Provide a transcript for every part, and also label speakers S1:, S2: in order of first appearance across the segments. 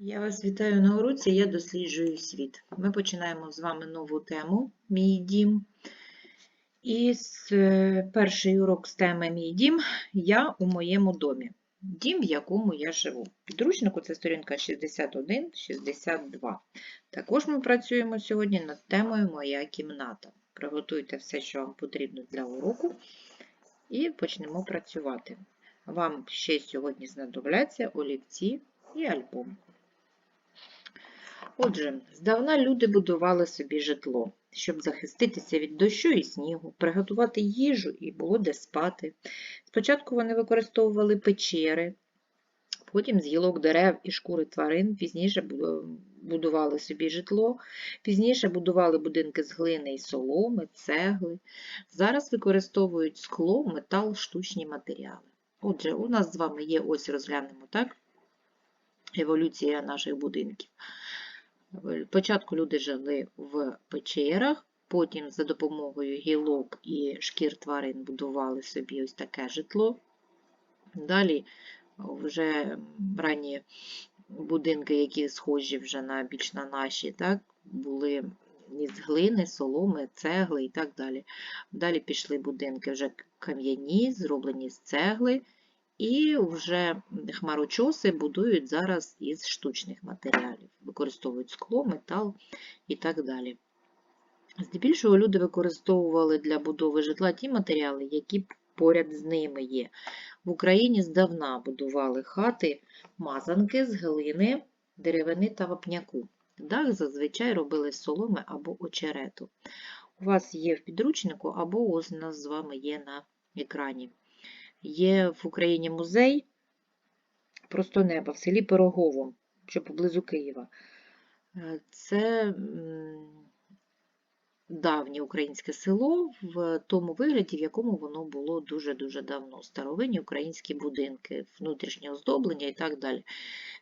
S1: Я вас вітаю на уроці, я досліджую світ. Ми починаємо з вами нову тему Мій дім. І з, е, перший урок з теми Мій дім Я у моєму домі. Дім, в якому я живу. Підручнику це сторінка 61-62. Також ми працюємо сьогодні над темою Моя кімната. Приготуйте все, що вам потрібно для уроку, і почнемо працювати. Вам ще сьогодні знадобляться олівці і альбом. Отже, здавна люди будували собі житло, щоб захиститися від дощу і снігу, приготувати їжу і було де спати. Спочатку вони використовували печери, потім з гілок дерев і шкури тварин, пізніше будували собі житло, пізніше будували будинки з глини і соломи, цегли. Зараз використовують скло, метал, штучні матеріали. Отже, у нас з вами є, ось розглянемо, так? Еволюція наших будинків. Спочатку люди жили в печерах, потім за допомогою гілок і шкір тварин будували собі ось таке житло. Далі вже ранні будинки, які схожі вже на більш на наші, так, були із глини, соломи, цегли і так далі. Далі пішли будинки вже кам'яні, зроблені з цегли. І вже хмарочоси будують зараз із штучних матеріалів, використовують скло, метал і так далі. Здебільшого люди використовували для будови житла ті матеріали, які поряд з ними є. В Україні здавна будували хати, мазанки з глини, деревини та вапняку. Дах зазвичай робили з соломи або очерету. У вас є в підручнику, або ось у нас з вами є на екрані. Є в Україні музей Просто небо в селі Пирогово, що поблизу Києва. Е, Це давнє українське село в тому вигляді, в якому воно було дуже-дуже давно. Старовинні українські будинки, внутрішнє оздоблення і так далі.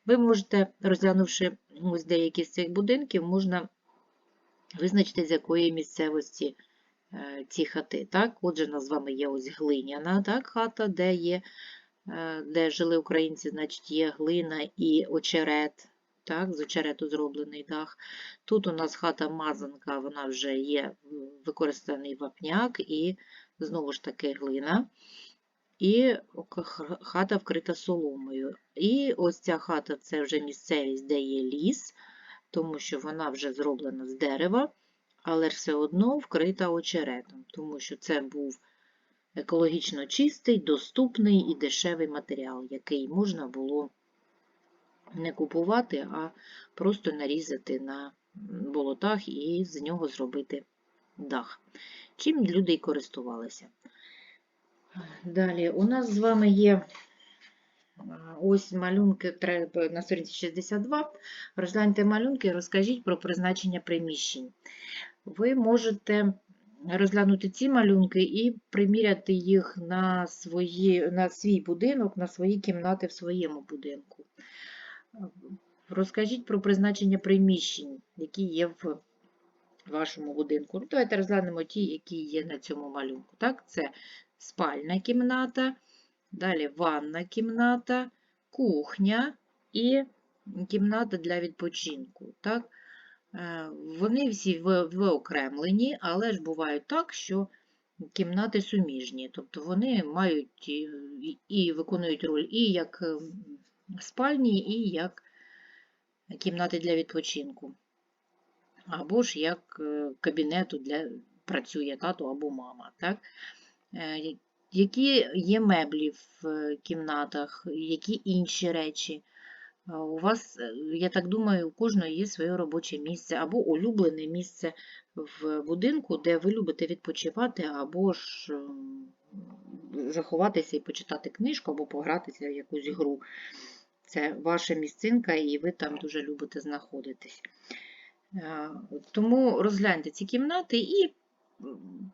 S1: Ви можете, розглянувши ось деякі з цих будинків, можна визначити, з якої місцевості ці хати. Так? Отже, у нас з вами є ось глиняна так, хата, де є, е, де жили українці, значить є глина і очерет. Так, з очерету зроблений дах. Тут у нас хата мазанка, вона вже є використаний вапняк і знову ж таки глина. І хата вкрита соломою. І ось ця хата це вже місцевість, де є ліс, тому що вона вже зроблена з дерева, але все одно вкрита очеретом, тому що це був екологічно чистий, доступний і дешевий матеріал, який можна було не купувати, а просто нарізати на болотах і з нього зробити дах. Чим люди й користувалися. Далі, у нас з вами є ось малюнки на сторінці 62. Розгляньте малюнки і розкажіть про призначення приміщень. Ви можете розглянути ці малюнки і приміряти їх на, свої, на свій будинок, на свої кімнати в своєму будинку. Розкажіть про призначення приміщень, які є в вашому будинку. Ну, давайте розглянемо ті, які є на цьому малюнку. Так, це спальна кімната, далі ванна кімната, кухня і кімната для відпочинку. Так? Е, Вони всі ви- виокремлені, але ж бувають так, що кімнати суміжні, тобто вони мають і, виконують роль і як ем, спальні, і як кімнати для відпочинку. Або ж як е, кабінету для працює тато або мама. Так? Е, Які є меблі в кімнатах, які інші речі? У вас, е, я так думаю, у кожного є своє робоче місце або улюблене місце в будинку, де ви любите відпочивати, або ж ем, заховатися і почитати книжку, або погратися в якусь гру. Це ваша місцинка, і ви там дуже любите знаходитись. Е, Тому розгляньте ці кімнати і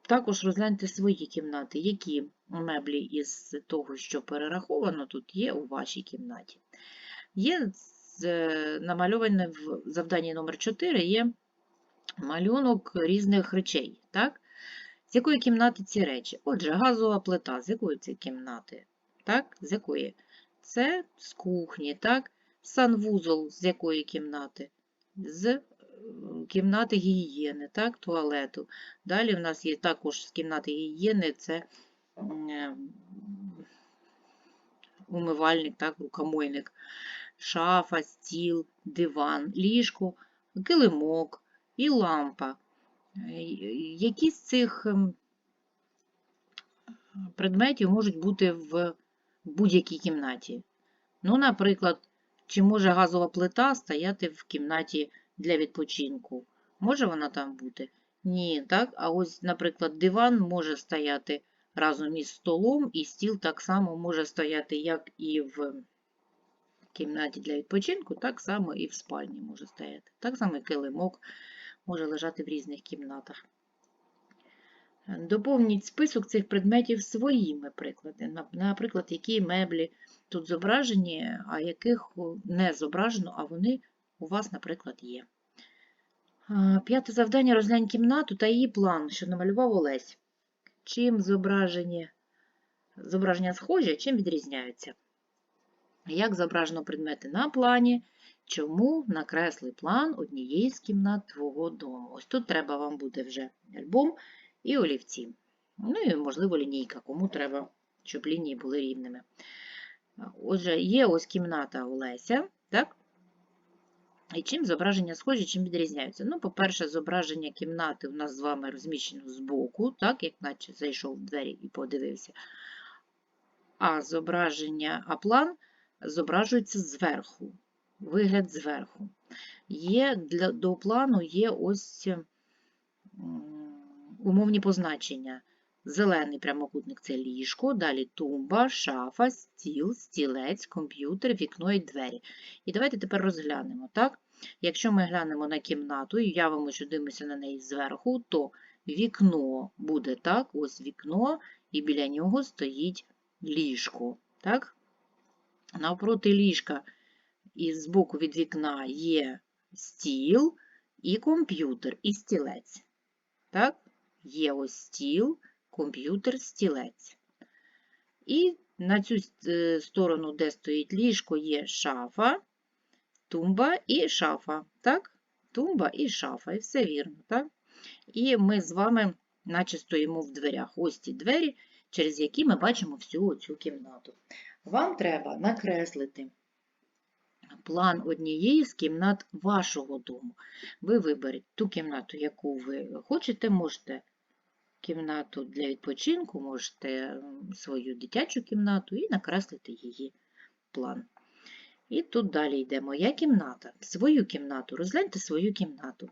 S1: також розгляньте свої кімнати, які меблі із того, що перераховано, тут є у вашій кімнаті. Є е, в завданні номер 4 є малюнок різних речей. Так? З якої кімнати ці речі? Отже, газова плита, з якої це кімнати? Так? З якої? Це з кухні, так? Санвузол з якої кімнати? З е, кімнати гігієни, так, туалету. Далі в нас є також з кімнати гігієни це е, умивальник, так, рукомойник, шафа, стіл, диван, ліжко, килимок і лампа. Які з цих ем, предметів можуть бути в будь-якій кімнаті? Ну, наприклад, чи може газова плита стояти в кімнаті для відпочинку? Може вона там бути? Ні, так? А ось, наприклад, диван може стояти разом із столом, і стіл так само може стояти як і в кімнаті для відпочинку, так само і в спальні може стояти. Так само і килимок може лежати в різних кімнатах. Доповніть список цих предметів своїми прикладами. Наприклад, які меблі тут зображені, а яких не зображено, а вони у вас, наприклад, є. П'яте завдання розглянь кімнату та її план, що намалював Олесь. Чим зображені, зображення схожі, чим відрізняються? Як зображено предмети на плані? Чому накресли план однієї з кімнат твого дому? Ось тут треба вам буде вже альбом і олівці. Ну і, можливо, лінійка, кому треба, щоб лінії були рівними. Отже, є ось кімната Олеся, так? І чим зображення схожі, чим відрізняються? Ну, по-перше, зображення кімнати у нас з вами розміщено збоку, так, як наче зайшов в двері і подивився. А зображення, а план зображується зверху, вигляд зверху. Є для, до плану є ось умовні позначення. Зелений прямокутник це ліжко, далі тумба, шафа, стіл, стілець, комп'ютер, вікно і двері. І давайте тепер розглянемо. так? Якщо ми глянемо на кімнату і уявимо, що дивимося на неї зверху, то вікно буде так, ось вікно, і біля нього стоїть ліжко. Так? Навпроти ліжка і збоку від вікна є стіл і комп'ютер, і стілець. Так? Є ось стіл, комп'ютер, стілець. І на цю е, сторону, де стоїть ліжко, є шафа, тумба і шафа. Так? Тумба і шафа. І все вірно. Так? І ми з вами, наче стоїмо в дверях. Ось ті двері, через які ми бачимо всю цю кімнату. Вам треба накреслити план однієї з кімнат вашого дому. Ви виберете ту кімнату, яку ви хочете, можете кімнату для відпочинку, можете свою дитячу кімнату і накреслити її план. І тут далі йде моя кімната. Свою кімнату. Розгляньте свою кімнату.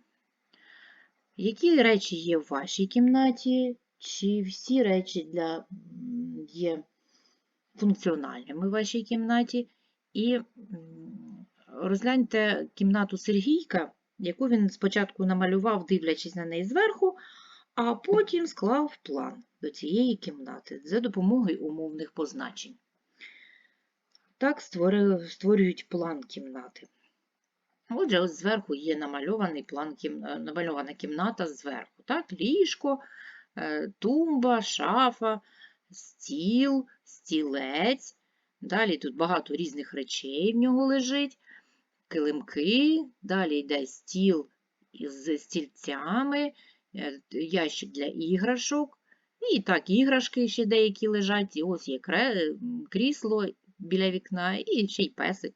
S1: Які речі є в вашій кімнаті? Чи всі речі для, є функціональними в вашій кімнаті? І розгляньте кімнату Сергійка, яку він спочатку намалював, дивлячись на неї зверху, а потім склав план до цієї кімнати за допомогою умовних позначень. Так створюють план кімнати. Отже, ось зверху є намальований план е, намальована кімната зверху. Так? Ліжко, е, тумба, шафа, стіл, стілець. Далі тут багато різних речей в нього лежить, килимки, далі йде стіл з стільцями, ящик для іграшок. І так, іграшки ще деякі лежать. І ось є крісло біля вікна, і ще й песик,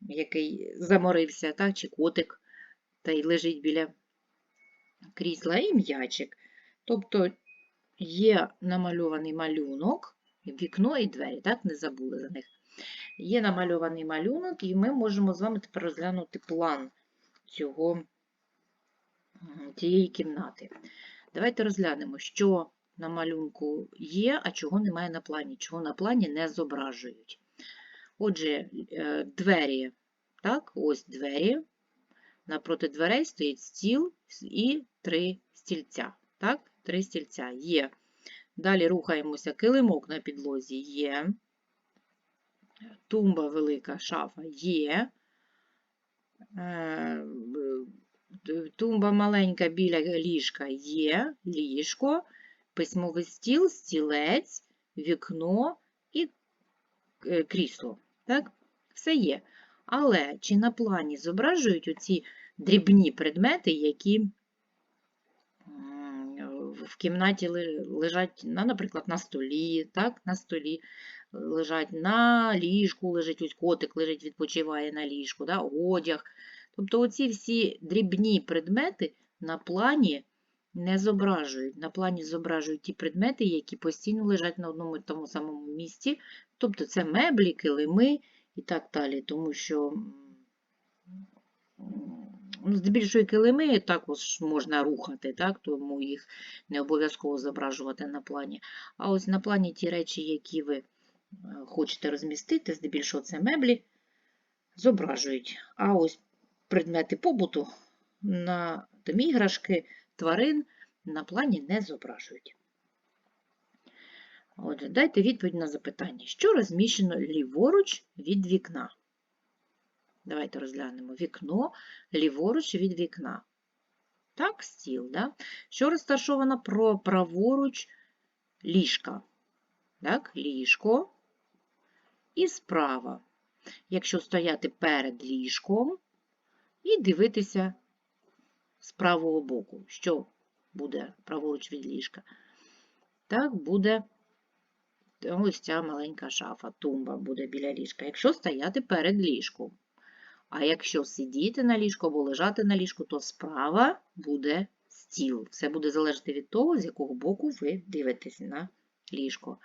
S1: який заморився, так, чи котик, та й лежить біля крісла, і м'ячик. Тобто є намальований малюнок, вікно і двері, так, не забули за них. Є намальований малюнок, і ми можемо з вами тепер розглянути план цього, цієї кімнати. Давайте розглянемо, що на малюнку є, а чого немає на плані, чого на плані не зображують. Отже, е, двері, так, ось двері. Напроти дверей стоїть стіл і три стільця. Так, три стільця є. Далі рухаємося, килимок на підлозі є. Тумба велика, шафа є. Тумба маленька біля ліжка є, ліжко, письмовий стіл, стілець, вікно і е, крісло. Так? Все є. Але чи на плані зображують оці дрібні предмети, які в кімнаті лежать, наприклад, на столі, так, на столі лежать, на ліжку лежить, ось котик лежить, відпочиває на ліжку, да, одяг. Тобто оці всі дрібні предмети на плані не зображують. На плані зображують ті предмети, які постійно лежать на одному і тому самому місці. Тобто це меблі, килими і так далі. Тому що ну, здебільшого килими також можна рухати, так? тому їх не обов'язково зображувати на плані. А ось на плані ті речі, які ви е, хочете розмістити, здебільшого це меблі, зображують. А ось предмети побуту на там, іграшки, тварин на плані не зображують. Отже, дайте відповідь на запитання, що розміщено ліворуч від вікна? Давайте розглянемо вікно ліворуч від вікна. Так, стіл, да? Що розташовано про праворуч ліжка? Так, ліжко і справа. Якщо стояти перед ліжком і дивитися з правого боку, що буде праворуч від ліжка? Так, буде ось ця маленька шафа, тумба буде біля ліжка. Якщо стояти перед ліжком. А якщо сидіти на ліжку або лежати на ліжку, то справа буде стіл. Все буде залежати від того, з якого боку ви дивитесь на ліжко.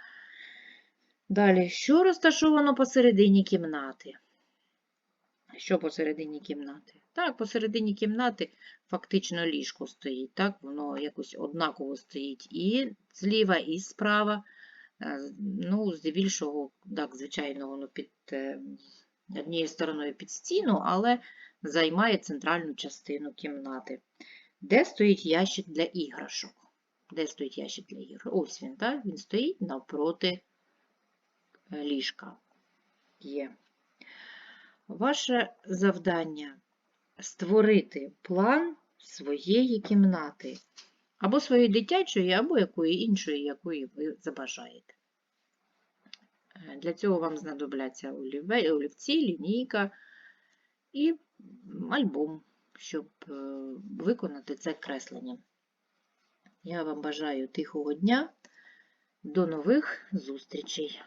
S1: Далі, що розташовано посередині кімнати? Що посередині кімнати? Так, посередині кімнати фактично ліжко стоїть. Так, воно якось однаково стоїть і зліва, і справа. Е, Ну, здебільшого, так, звичайно, воно під е, однією стороною під стіну, але займає центральну частину кімнати. Де стоїть ящик для іграшок? Де стоїть ящик для іграшок? Ось він, так? Він стоїть навпроти е, ліжка. Є. Ваше завдання створити план своєї кімнати. Або своєї дитячої, або якої іншої, якої ви забажаєте. Е, Для цього вам знадобляться олівці, лінійка і альбом, щоб е, виконати це креслення. Я вам бажаю тихого дня. До нових зустрічей!